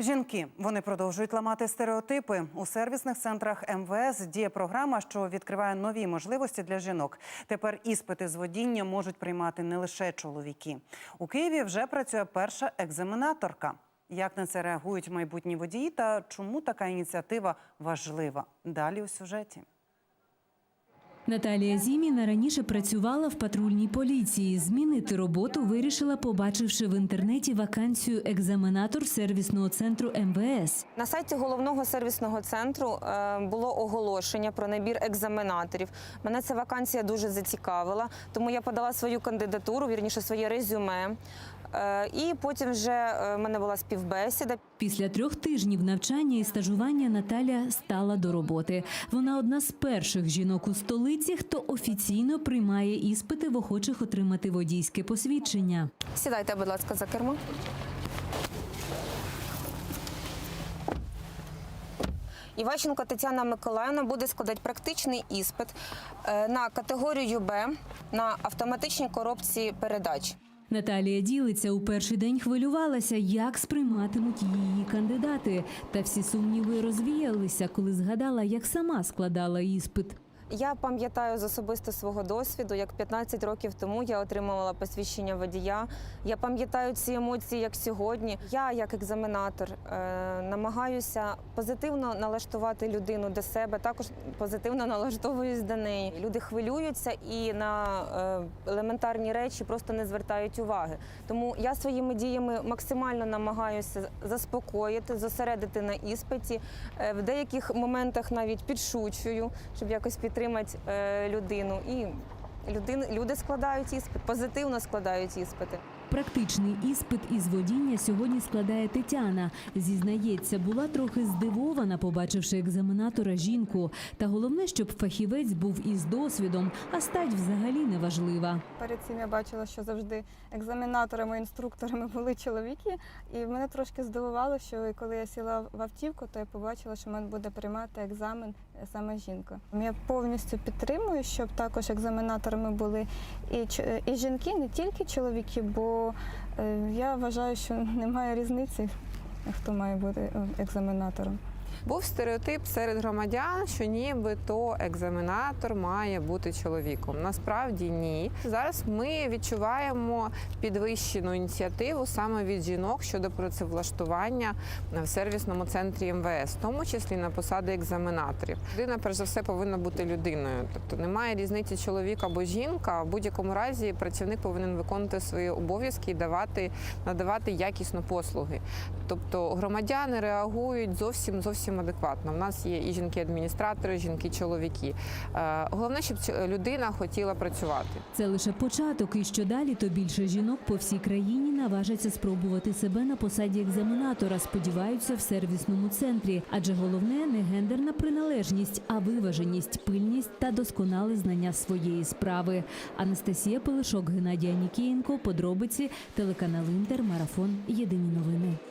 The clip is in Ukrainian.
Жінки вони продовжують ламати стереотипи у сервісних центрах МВС. Діє програма, що відкриває нові можливості для жінок. Тепер іспити з водіння можуть приймати не лише чоловіки. У Києві вже працює перша екзаменаторка. Як на це реагують майбутні водії та чому така ініціатива важлива? Далі у сюжеті. Наталія Зіміна раніше працювала в патрульній поліції. Змінити роботу вирішила, побачивши в інтернеті вакансію екзаменатор сервісного центру МВС. На сайті головного сервісного центру е, було оголошення про набір екзаменаторів. Мене ця вакансія дуже зацікавила, тому я подала свою кандидатуру, вірніше своє резюме. Е, І потім вже е, в мене була співбесіда. Після трьох тижнів навчання і стажування Наталя стала до роботи. Вона одна з перших жінок у столиці, хто офіційно приймає іспити в охочих отримати водійське посвідчення. Сідайте, будь ласка, за кермо. Іващенко Тетяна Миколаївна буде складати практичний іспит е, на категорію Б на автоматичній коробці передач. Наталія ділиться у перший день хвилювалася, як сприйматимуть її кандидати. Та всі сумніви розвіялися, коли згадала, як сама складала іспит. Я пам'ятаю з особисто свого досвіду, як 15 років тому я отримувала посвідчення водія. Я пам'ятаю ці емоції, як сьогодні. Я, як екзаменатор, е, намагаюся позитивно налаштувати людину до себе, також позитивно налаштовуюсь до неї. Люди хвилюються і на е, елементарні речі просто не звертають уваги. Тому я своїми діями максимально намагаюся заспокоїти, зосередити на іспиті. Е, В деяких моментах навіть підшучую, щоб якось підтримати е, людину. І люди складають іспит, позитивно складають іспити. Практичний іспит із водіння сьогодні складає Тетяна. Зізнається, була трохи здивована, побачивши екзаменатора жінку. Та головне, щоб фахівець був із досвідом, а стать взагалі не важлива. Перед цим я бачила, що завжди екзаменаторами, інструкторами були чоловіки, і мене трошки здивувало, що коли я сіла в автівку, то я побачила, що мене буде приймати екзамен е, саме жінка. Я повністю підтримую, щоб також екзаменаторами були і, і жінки, не тільки чоловіки, бо е, я вважаю, що немає різниці, хто має бути е, екзаменатором. Був стереотип серед громадян, що нібито екзаменатор має бути чоловіком. Насправді ні. Зараз ми відчуваємо підвищену ініціативу саме від жінок щодо працевлаштування в сервісному центрі МВС, в тому числі на посади екзаменаторів. Людина, перш за все, повинна бути людиною. Тобто немає різниці чоловік або жінка. В будь-якому разі працівник повинен виконувати свої обов'язки і давати надавати якісну послуги. Тобто громадяни реагують зовсім зовсім адекватно. У нас є і жінки-адміністратори, жінки-чоловіки. Е, Головне, щоб людина хотіла працювати. Це лише початок, і що далі, то більше жінок по всій країні наважаться спробувати себе на посаді екзаменатора. Сподіваються в сервісному центрі, адже головне не гендерна приналежність, а виваженість, пильність та досконале знання своєї справи. Анастасія Пилишок, Геннадій Анікієнко, подробиці, телеканал Інтер, марафон. Єдині новини.